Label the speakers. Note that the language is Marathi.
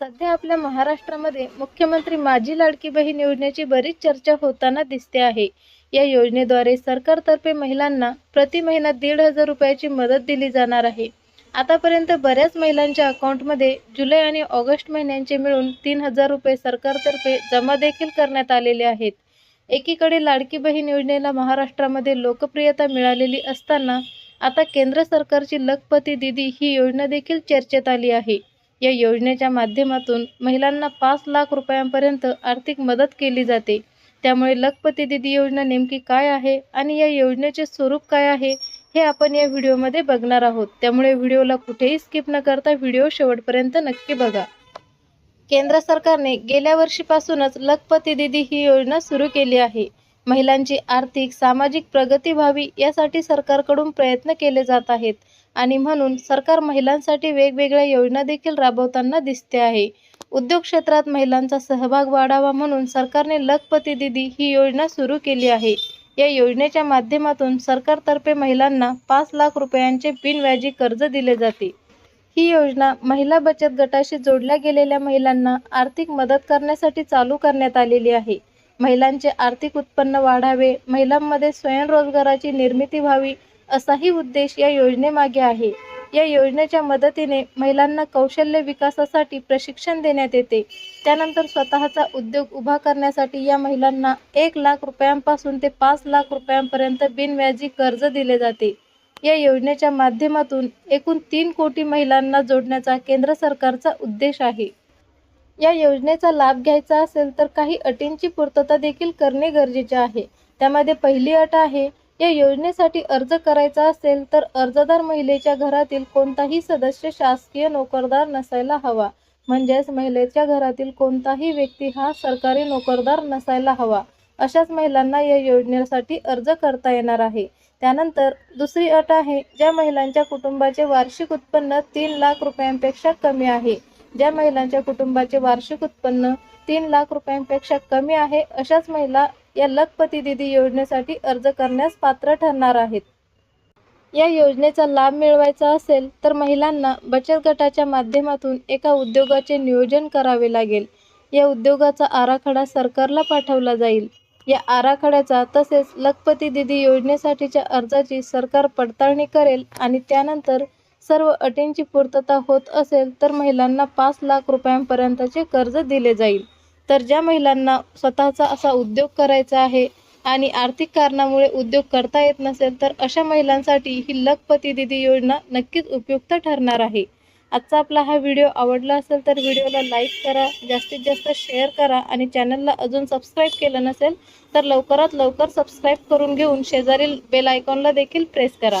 Speaker 1: सध्या आपल्या महाराष्ट्रामध्ये मुख्यमंत्री माझी लाडकी बहीण योजनेची बरीच चर्चा होताना दिसते आहे. या योजनेद्वारे सरकारतर्फे महिलांना प्रति महिना दीड हजार रुपयाची मदत दिली जाणार आहे. आतापर्यंत बऱ्याच महिलांच्या अकाउंटमध्ये जुलै आणि ऑगस्ट महिन्यांचे मिळून तीन हजार रुपये सरकारतर्फे जमा देखील करण्यात आलेले आहेत. एकीकडे लाडकी बहीण योजनेला महाराष्ट्रामध्ये लोकप्रियता मिळालेली असताना आता केंद्र सरकारची लखपती दिदी ही योजना देखील चर्चेत आली आहे. या योजनेच्या माध्यमातून महिलांना पाच लाख रुपयांपर्यंत आर्थिक मदत केली जाते. त्यामुळे लखपती दिदी योजना नेमकी काय आहे आणि या योजनेचे स्वरूप काय आहे हे आपण या व्हिडिओमध्ये बघणार आहोत. त्यामुळे व्हिडिओला कुठेही स्किप न करता व्हिडिओ शेवटपर्यंत नक्की बघा. केंद्र सरकारने गेल्या वर्षीपासूनच लखपती दिदी ही योजना सुरू केली आहे. महिलांची आर्थिक सामाजिक प्रगती व्हावी यासाठी सरकारकडून प्रयत्न केले जात आहेत. आणि म्हणून सरकार महिलांसाठी वेगवेगळ्या योजना देखील राबवताना दिसते आहे. उद्योग क्षेत्रात महिलांचा सहभाग वाढावा म्हणून सरकारने लखपती दिदी ही योजना सुरू केली आहे. या योजनेच्या माध्यमातून सरकारतर्फे महिलांना पाच लाख रुपयांचे बिनव्याजी कर्ज दिले जाते. ही योजना महिला बचत गटाशी जोडल्या गेलेल्या महिलांना आर्थिक मदत करण्यासाठी चालू करण्यात आलेली आहे. महिलांचे आर्थिक उत्पन्न वाढावे महिलांमध्ये स्वयंरोजगाराची निर्मिती व्हावी असाही उद्देश या योजनेमागे आहे. या योजनेच्या मदतीने महिलांना कौशल्य विकासासाठी प्रशिक्षण देण्यात येते. त्यानंतर स्वतःचा उद्योग उभा करण्यासाठी या महिलांना एक लाख रुपयांपासून ते पाच लाख रुपयांपर्यंत बिनव्याजी कर्ज दिले जाते. या योजनेच्या माध्यमातून एकूण तीन कोटी महिलांना जोडण्याचा केंद्र सरकारचा उद्देश आहे. या योजनेचा लाभ घ्यायचा असेल तर काही अटींची पूर्तता देखील करणे गरजेचे आहे. त्यामध्ये पहिली अट आहे या योजनेसाठी अर्ज करायचा असेल तर अर्जदार महिलेच्या घरातील कोणताही सदस्य शासकीय नोकरदार नसायला हवा. म्हणजेच महिलेच्या घरातील कोणताही व्यक्ती हा सरकारी नोकरदार नसायला हवा. अशाच महिलांना या योजनेसाठी अर्ज करता येणार आहे. त्यानंतर दुसरी अट आहे ज्या महिलांच्या कुटुंबाचे वार्षिक उत्पन्न तीन लाख रुपयांपेक्षा कमी आहे. ज्या महिलांच्या कुटुंबाचे वार्षिक उत्पन्न तीन लाख रुपयांपेक्षा कमी आहे अशाच महिला या लखपती दिदी योजनेसाठी अर्ज करण्यास पात्र ठरणार आहेत. या योजनेचा लाभ मिळवायचा असेल तर महिलांना बचत गटाच्या माध्यमातून एका उद्योगाचे नियोजन करावे लागेल. या उद्योगाचा आराखडा सरकारला पाठवला जाईल. या आराखड्याचा तसेच लखपती दिदी योजनेसाठीच्या अर्जाची सरकार पडताळणी करेल आणि त्यानंतर सर्व अटींची पूर्तता होत असेल तर महिलांना पाच लाख रुपयांपर्यंतचे कर्ज दिले जाईल. तर ज्या महिलांना स्वतःचा असा उद्योग करायचा आहे आणि आर्थिक कारणामुळे उद्योग करता येत नसेल तर अशा महिलांसाठी ही लखपती दिदी योजना नक्कीच उपयुक्त ठरणार आहे. आजचा आपला हा व्हिडिओ आवडला असेल तर व्हिडिओला लाईक करा जास्तीत जास्त शेअर करा आणि चॅनलला अजून सबस्क्राईब केलं नसेल तर लवकरात लवकर सबस्क्राईब करून घेऊन शेजारील बेल आयकॉनला देखील प्रेस करा.